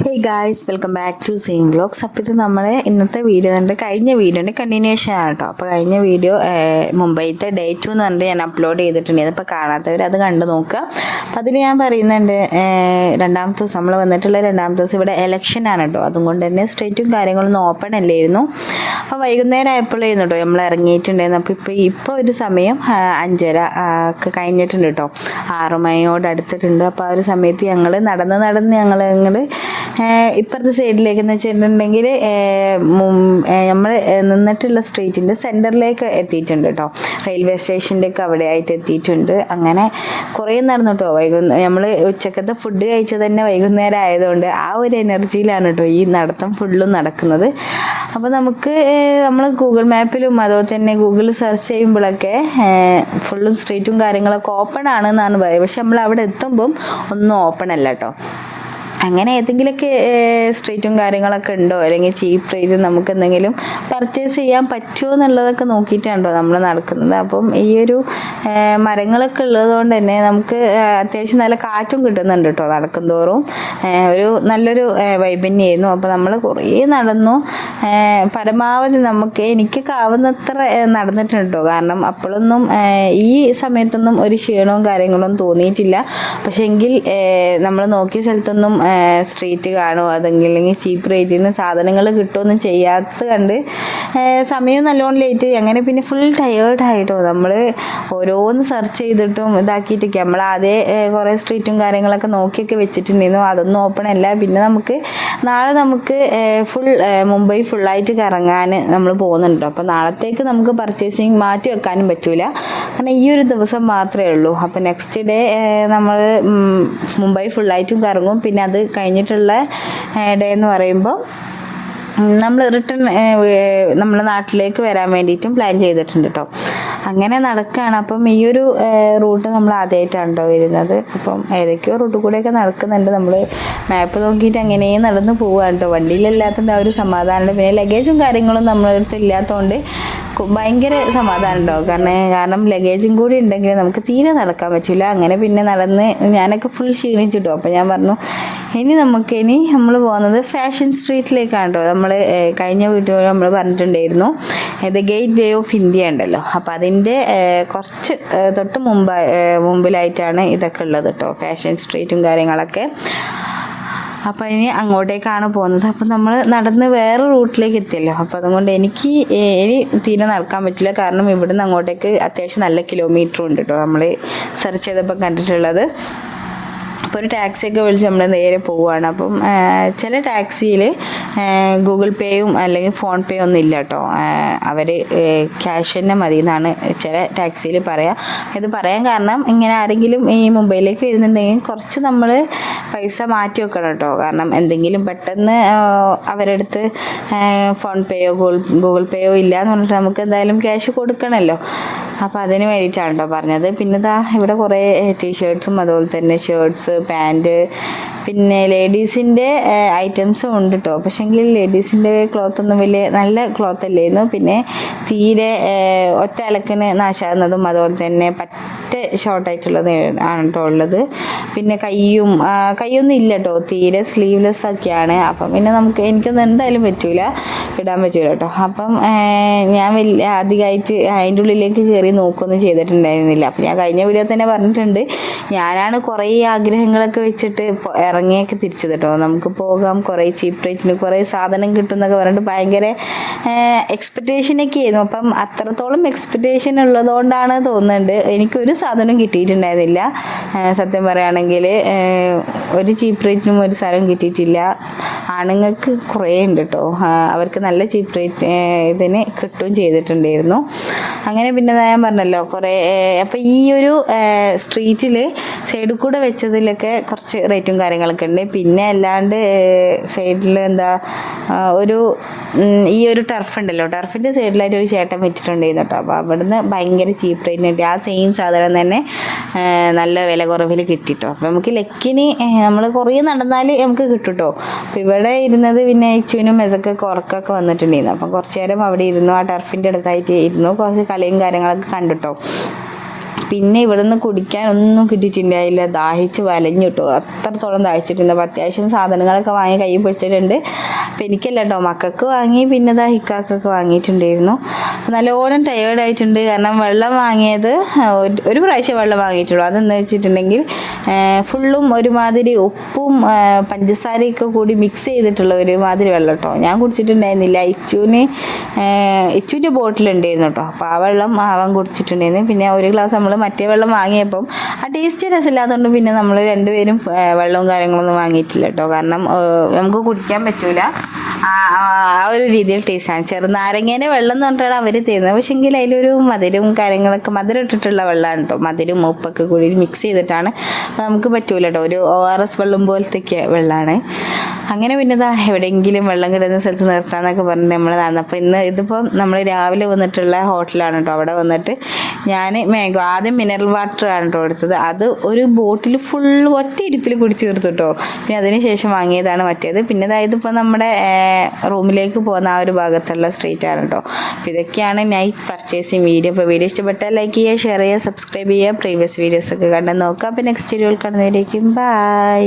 Hey guys welcome back to same vlogs അപ്പോൾ ഇത് നമ്മുടെ ഇന്നത്തെ വീഡിയോ എന്റെ കഴിഞ്ഞ വീഡിയോന്റെ കണ്ടിന്യൂഷൻ ആണ് കേട്ടോ അപ്പോൾ കഴിഞ്ഞ വീഡിയോ മുംബൈത്തെ ഡേ ടു എന്ന് പറഞ്ഞിട്ട് ഞാൻ അപ്ലോഡ് ചെയ്തിട്ടുണ്ട് അപ്പോൾ കാണാത്തവർ അത് കണ്ടു നോക്കുക. അപ്പം അതിൽ ഞാൻ പറയുന്നുണ്ട് രണ്ടാമത്തെ ദിവസം നമ്മൾ വന്നിട്ടുള്ള രണ്ടാമത്തെ ദിവസം ഇവിടെ ഇലക്ഷൻ ആണ് കേട്ടോ അതുകൊണ്ട് തന്നെ സ്ട്രീറ്റും കാര്യങ്ങളൊന്നും ഓപ്പൺ അല്ലായിരുന്നു. അപ്പോൾ വൈകുന്നേരം ആയപ്പോഴായിരുന്നു കേട്ടോ നമ്മൾ ഇറങ്ങിയിട്ടുണ്ടായിരുന്നു അപ്പോൾ ഇപ്പോൾ ഇപ്പോൾ ഒരു സമയം അഞ്ചര ഒക്കെ കഴിഞ്ഞിട്ടുണ്ട് കേട്ടോ ആറു അടുത്തിട്ടുണ്ട്. അപ്പോൾ ആ ഒരു സമയത്ത് ഞങ്ങൾ നടന്ന് നടന്ന് ഞങ്ങൾ ഞങ്ങൾ ഇപ്പുറത്തെ സൈഡിലേക്ക് എന്ന് വെച്ചിട്ടുണ്ടെങ്കിൽ നമ്മൾ നിന്നിട്ടുള്ള സ്ട്രീറ്റിന്റെ സെന്ററിലേക്ക് എത്തിയിട്ടുണ്ട് കേട്ടോ. റെയിൽവേ സ്റ്റേഷന്റെ ഒക്കെ അവിടെ ആയിട്ട് എത്തിയിട്ടുണ്ട്. അങ്ങനെ കുറേ നടന്നു കേട്ടോ. വൈകുന്നേരം നമ്മൾ ഉച്ചക്കത്തെ ഫുഡ് കഴിച്ചത് തന്നെ വൈകുന്നേരം ആയതുകൊണ്ട് ആ ഒരു എനർജിയിലാണ് കേട്ടോ ഈ നടത്തം ഫുള്ളും നടക്കുന്നത്. അപ്പോൾ നമുക്ക് നമ്മൾ ഗൂഗിൾ മാപ്പിലും അതുപോലെ തന്നെ ഗൂഗിൾ സെർച്ച് ചെയ്യുമ്പോഴൊക്കെ ഫുള്ളും സ്ട്രീറ്റും കാര്യങ്ങളൊക്കെ ഓപ്പൺ ആണെന്നാണ് പറയുന്നത് പക്ഷെ നമ്മൾ അവിടെ എത്തുമ്പം ഒന്നും ഓപ്പൺ അല്ല കേട്ടോ. അങ്ങനെ ഏതെങ്കിലുമൊക്കെ സ്ട്രീറ്റും കാര്യങ്ങളൊക്കെ ഉണ്ടോ? അല്ലെങ്കിൽ ചീപ്പ് റേറ്റ് നമുക്ക് എന്തെങ്കിലും പർച്ചേസ് ചെയ്യാൻ പറ്റുമോ എന്നുള്ളതൊക്കെ നോക്കിയിട്ടാണല്ലോ നമ്മൾ നടക്കുന്നത്. അപ്പം ഈ ഒരു മരങ്ങളൊക്കെ ഉള്ളതുകൊണ്ട് തന്നെ നമുക്ക് അത്യാവശ്യം നല്ല കാറ്റും കിട്ടുന്നുണ്ട് കേട്ടോ നടക്കും തോറും ഒരു നല്ലൊരു വൈബ് തന്നെയായിരുന്നു. അപ്പോൾ നമ്മൾ കുറേ നടന്നു. പരമാവധി നമുക്ക് എനിക്ക് ആവുന്നത്ര നടന്നിട്ടുണ്ട് കേട്ടോ. കാരണം അപ്പോഴൊന്നും ഈ സമയത്തൊന്നും ഒരു ക്ഷീണവും കാര്യങ്ങളൊന്നും തോന്നിയിട്ടില്ല. പക്ഷേ എങ്കിൽ നമ്മൾ നോക്കിയ സ്ഥലത്തൊന്നും സ്ട്രീറ്റ് കാണുമോ അതെങ്കിൽ ചീപ്പ് റേറ്റിൽ നിന്ന് സാധനങ്ങൾ കിട്ടുമൊന്നും ചെയ്യാത്തത് കണ്ട് സമയം നല്ലോണം ലേറ്റ് അങ്ങനെ പിന്നെ ഫുൾ ടയേർഡായിട്ടോ നമ്മൾ ഓരോന്ന് സെർച്ച് ചെയ്തിട്ടും ഇതാക്കിയിട്ടൊക്കെ. നമ്മൾ അതേ കുറേ സ്ട്രീറ്റും കാര്യങ്ങളൊക്കെ നോക്കിയൊക്കെ വെച്ചിട്ടുണ്ടായിരുന്നു. അതൊന്നും ഓപ്പൺ അല്ല. പിന്നെ നമുക്ക് നാളെ നമുക്ക് ഫുൾ മുംബൈ ഫുള്ളായിട്ട് കറങ്ങാൻ നമ്മൾ പോകുന്നുണ്ട്. അപ്പോൾ നാളത്തേക്ക് നമുക്ക് പർച്ചേസിങ് മാറ്റി വെക്കാനും പറ്റൂല. കാരണം ഈ ഒരു ദിവസം മാത്രമേ ഉള്ളൂ. അപ്പോൾ നെക്സ്റ്റ് ഡേ നമ്മൾ മുംബൈ ഫുള്ളായിട്ടും കറങ്ങും. പിന്നെ അത് കഴിഞ്ഞിട്ടുള്ള ഡേ എന്ന് പറയുമ്പോൾ നമ്മൾ റിട്ടേൺ നമ്മുടെ നാട്ടിലേക്ക് വരാൻ വേണ്ടിയിട്ടും പ്ലാൻ ചെയ്തിട്ടുണ്ട് കേട്ടോ അങ്ങനെ നടക്കുകയാണ് അപ്പം ഈ ഒരു റൂട്ട് നമ്മൾ ആദ്യമായിട്ടാണ് കേട്ടോ വരുന്നത്. അപ്പം ഏതൊക്കെയോ റൂട്ട് കൂടെയൊക്കെ നടക്കുന്നുണ്ട്. നമ്മൾ മാപ്പ് നോക്കിയിട്ട് അങ്ങനെ നടന്ന് പോവുകയാണ് കേട്ടോ വണ്ടിയിലില്ലാത്തതുകൊണ്ട് ആ ഒരു സമാധാനമുണ്ട്. പിന്നെ ലഗേജും കാര്യങ്ങളും നമ്മളടുത്ത് ഇല്ലാത്തതുകൊണ്ട് ഭയങ്കര സമാധാനം ഉണ്ടാവും കാരണം കാരണം ലഗേജും കൂടി ഉണ്ടെങ്കിൽ നമുക്ക് തീരെ നടക്കാൻ പറ്റില്ല അങ്ങനെ പിന്നെ നടന്ന് ഞാനൊക്കെ ഫുൾ ക്ഷീണിച്ചിട്ടു. അപ്പോൾ ഞാൻ പറഞ്ഞു ഇനി നമുക്ക് ഇനി നമ്മൾ പോകുന്നത് ഫാഷൻ സ്ട്രീറ്റിലേക്കാണ് കേട്ടോ നമ്മൾ കഴിഞ്ഞ വീഡിയോ നമ്മൾ പറഞ്ഞിട്ടുണ്ടായിരുന്നു ഇത് ഗേറ്റ് വേ ഓഫ് ഇന്ത്യ ഉണ്ടല്ലോ. അപ്പോൾ അതിന്റെ കുറച്ച് തൊട്ട് മുമ്പ് മുമ്പിലായിട്ടാണ് ഇതൊക്കെ ഉള്ളത് കേട്ടോ ഫാഷൻ സ്ട്രീറ്റും കാര്യങ്ങളൊക്കെ. അപ്പോൾ ഇനി അങ്ങോട്ടേക്കാണ് പോകുന്നത്. അപ്പോൾ നമ്മൾ നടന്ന് വേറെ റൂട്ടിലേക്ക് എത്തിയല്ലോ. അപ്പോൾ അതുകൊണ്ട് എനിക്ക് ഇനി തീരെ നടക്കാൻ പറ്റില്ല. കാരണം ഇവിടുന്ന് അങ്ങോട്ടേക്ക് അത്യാവശ്യം നല്ല കിലോമീറ്റർ ഉണ്ട് കേട്ടോ നമ്മൾ സെർച്ച് ചെയ്തപ്പോൾ കണ്ടിട്ടുള്ളത്. അപ്പോൾ ഒരു ടാക്സിയൊക്കെ വിളിച്ച് നമ്മൾ നേരെ പോവുകയാണ് അപ്പം ചില ടാക്സിയിൽ ഗൂഗിൾ പേയും അല്ലെങ്കിൽ ഫോൺ പേ ഒന്നും ഇല്ല കേട്ടോ അവർ ക്യാഷ് തന്നെ മതി എന്നാണ് ചില ടാക്സിയിൽ പറയാം. ഇത് പറയാൻ കാരണം ഇങ്ങനെ ആരെങ്കിലും ഈ മുംബൈയിലേക്ക് വരുന്നുണ്ടെങ്കിൽ കുറച്ച് നമ്മൾ പൈസ മാറ്റി വെക്കണം കേട്ടോ കാരണം എന്തെങ്കിലും പെട്ടെന്ന് അവരുടെ അവരെടുത്ത് ഫോൺ പേയോ ഗൂഗിൾ ഗൂഗിൾ പേയോ ഇല്ല എന്ന് പറഞ്ഞിട്ട് നമുക്ക് എന്തായാലും ക്യാഷ് കൊടുക്കണമല്ലോ അപ്പോൾ അതിന് വേണ്ടിയിട്ടാണ് കേട്ടോ പറഞ്ഞത്. പിന്നെ ഇതാ ഇവിടെ കുറേ ടീഷർട്ട്സും അതുപോലെ തന്നെ ഷർട്ട്സ് പാന്റ് പിന്നെ ലേഡീസിന്റെ ഐറ്റംസും ഉണ്ട് കേട്ടോ പക്ഷേങ്കിൽ ലേഡീസിന്റെ ക്ലോത്ത് ഒന്നും വലിയ നല്ല ക്ലോത്ത് അല്ലായിരുന്നു പിന്നെ തീരെ ഒറ്റ അലക്കിന് നാശാകുന്നതും അതുപോലെ തന്നെ പറ്റ ഷോർട്ടായിട്ടുള്ളത് ആണ് കേട്ടോ ഉള്ളത്. പിന്നെ കയ്യും കൈയൊന്നും ഇല്ല കേട്ടോ തീരെ സ്ലീവ്ലെസ് ഒക്കെയാണ്. അപ്പം പിന്നെ നമുക്ക് എനിക്കൊന്നും എന്തായാലും പറ്റൂല. ഇടാൻ പറ്റൂല കേട്ടോ അപ്പം ഞാൻ വലിയ അധികമായിട്ട് അതിന്റെ ഉള്ളിലേക്ക് കയറി നോക്കുകയൊന്നും ചെയ്തിട്ടുണ്ടായിരുന്നില്ല. അപ്പം ഞാൻ കഴിഞ്ഞ വീഡിയോ തന്നെ പറഞ്ഞിട്ടുണ്ട്. ഞാനാണ് കുറേ ആഗ്രഹങ്ങളൊക്കെ വെച്ചിട്ട് ഇറങ്ങിയൊക്കെ തിരിച്ചു കേട്ടോ നമുക്ക് പോകാം കുറേ ചീപ്പ് റേറ്റിന് കുറേ സാധനം കിട്ടും എന്നൊക്കെ പറഞ്ഞിട്ട് ഭയങ്കര എക്സ്പെക്റ്റേഷനൊക്കെ ആയിരുന്നു അപ്പം അത്രത്തോളം എക്സ്പെക്റ്റേഷൻ ഉള്ളതുകൊണ്ടാണ് തോന്നുന്നുണ്ട്. എനിക്കൊരു സാധനവും കിട്ടിയിട്ടുണ്ടായിരുന്നില്ല. സത്യം പറയുകയാണെങ്കിൽ ഒരു ചീപ്പ് റേറ്റിനും ഒരു സാധനം കിട്ടിയിട്ടില്ല. ആണുങ്ങൾക്ക് കുറേ ഉണ്ട് കേട്ടോ അവർക്ക് നല്ല ചീപ്പ് റേറ്റ് ഇതിന് കിട്ടുകയും ചെയ്തിട്ടുണ്ടായിരുന്നു. അങ്ങനെ പിന്നെ ഞാൻ പറഞ്ഞല്ലോ കുറേ അപ്പം ഈ ഒരു സ്ട്രീറ്റിൽ സൈഡിൽ കൂടെ വെച്ചതിലൊക്കെ കുറച്ച് റേറ്റും കാര്യങ്ങളൊക്കെ ഉണ്ട്. പിന്നെ അല്ലാണ്ട് സൈഡിൽ എന്താ ഒരു ഈ ഒരു ടർഫ് ഉണ്ടല്ലോ. ടർഫിന്റെ സൈഡിലായിട്ട് ഒരു ചേട്ടൻ വിറ്റിട്ടുണ്ടായിരുന്നു കേട്ടോ അപ്പോൾ അവിടുന്ന് ഭയങ്കര ചീപ്പ് റേറ്റ് കിട്ടി. ആ സെയിം സാധനം തന്നെ നല്ല വില കുറവിൽ കിട്ടിട്ടോ അപ്പോൾ നമുക്ക് ലക്കിന് നമ്മൾ കുറേ നടന്നാൽ നമുക്ക് കിട്ടും കേട്ടോ അപ്പോൾ ഇവിടെ ഇരുന്നത് പിന്നെ ഇച്ചുവിനും മെസക്കൊക്കെ കുറക്കൊക്കെ വന്നിട്ടുണ്ടായിരുന്നു. അപ്പം കുറച്ച് നേരം അവിടെ ഇരുന്നു ആ ടർഫിന്റെ അടുത്തായിട്ട് ഇരുന്നു. കുറച്ച് കളിയും കാര്യങ്ങളൊക്കെ കണ്ടിട്ടോ. പിന്നെ ഇവിടുന്ന് കുടിക്കാൻ ഒന്നും കിട്ടിയിട്ടുണ്ടായില്ല ദാഹിച്ച് വലഞ്ഞു കേട്ടോ. അത്രത്തോളം ദാഹിച്ചിട്ടുണ്ട്. അപ്പോൾ അത്യാവശ്യം സാധനങ്ങളൊക്കെ വാങ്ങി കൈ പിടിച്ചിട്ടുണ്ട്. അപ്പം എനിക്കല്ല കേട്ടോ മക്കൾക്ക് വാങ്ങി പിന്നെ ദാ ഹിക്കാക്കൊക്കെ വാങ്ങിയിട്ടുണ്ടായിരുന്നു. നല്ലോണം ടയേർഡ് ആയിട്ടുണ്ട്. കാരണം വെള്ളം വാങ്ങിയത് ഒരു- പ്രാവശ്യം വെള്ളം വാങ്ങിയിട്ടുള്ളൂ. അതെന്ന് വെച്ചിട്ടുണ്ടെങ്കിൽ ഫുള്ളും ഒരുമാതിരി ഉപ്പും പഞ്ചസാരയൊക്കെ കൂടി മിക്സ് ചെയ്തിട്ടുള്ള ഒരുമാതിരി വെള്ളം കേട്ടോ. ഞാൻ കുടിച്ചിട്ടുണ്ടായിരുന്നില്ല. ഇച്ചുവിന് ഇച്ചുവിന്റെ ബോട്ടിലുണ്ടായിരുന്നു കേട്ടോ. അപ്പോൾ ആ വെള്ളം അവൻ കുടിച്ചിട്ടുണ്ടായിരുന്നു. പിന്നെ ഒരു ഗ്ലാസ് നമ്മൾ മറ്റേ വെള്ളം വാങ്ങിയപ്പം ആ ടേസ്റ്റ് രസമില്ലാത്തതുകൊണ്ട് പിന്നെ നമ്മൾ രണ്ടുപേരും വെള്ളവും കാര്യങ്ങളൊന്നും വാങ്ങിയിട്ടില്ല കേട്ടോ കാരണം നമുക്ക് കുടിക്കാൻ പറ്റൂല. ആ ഒരു രീതിയിൽ ടേസ്റ്റാണ് ചെറുനാരങ്ങേനെ വെള്ളം എന്ന് പറഞ്ഞിട്ടാണ് അവർ തരുന്നത്. പക്ഷേ എങ്കിൽ അതിലൊരു മധുരവും കാര്യങ്ങളൊക്കെ മധുരം ഇട്ടിട്ടുള്ള വെള്ളമാണ് കേട്ടോ മധുരം ഉപ്പൊക്കെ കൂടി മിക്സ് ചെയ്തിട്ടാണ്. നമുക്ക് പറ്റൂല കേട്ടോ ഒരു ഒ ആർ എസ് വെള്ളം പോലത്തെ വെള്ളമാണ് അങ്ങനെ പിന്നെ ഇതാ എവിടെയെങ്കിലും വെള്ളം കിടന്ന സ്ഥലത്ത് നിർത്താന്നൊക്കെ പറഞ്ഞിട്ട് നമ്മൾ നടന്നു. അപ്പോൾ ഇന്ന് ഇതിപ്പം നമ്മൾ രാവിലെ വന്നിട്ടുള്ള ഹോട്ടലാണ് കേട്ടോ അവിടെ വന്നിട്ട് ഞാൻ മാംഗോ ആദ്യം മിനറൽ വാട്ടർ ആണ് കേട്ടോ എടുത്തത് അത് ഒരു ബോട്ടിൽ ഫുൾ ഒറ്റ ഇരിപ്പിൽ കുടിച്ച് തീർത്തു കേട്ടോ പിന്നെ അതിന് ശേഷം വാങ്ങിയതാണ് മറ്റേത്. പിന്നെ അതായത് ഇപ്പോൾ നമ്മുടെ റൂമിലേക്ക് പോകുന്ന ആ ഒരു ഭാഗത്തുള്ള സ്ട്രീറ്റ് ആണ് കേട്ടോ അപ്പോൾ ഇതൊക്കെയാണ് നൈറ്റ് പർച്ചേസിങ് വീഡിയോ. അപ്പോൾ വീഡിയോ ഇഷ്ടപ്പെട്ടാൽ ലൈക്ക് ചെയ്യുക ഷെയർ ചെയ്യുക സബ്സ്ക്രൈബ് ചെയ്യുക പ്രീവിയസ് വീഡിയോസൊക്കെ കണ്ട് നോക്കുക. അപ്പോൾ നെക്സ്റ്റ് വീഡിയോയിൽ കാണുന്നതിലേക്കും ബൈ.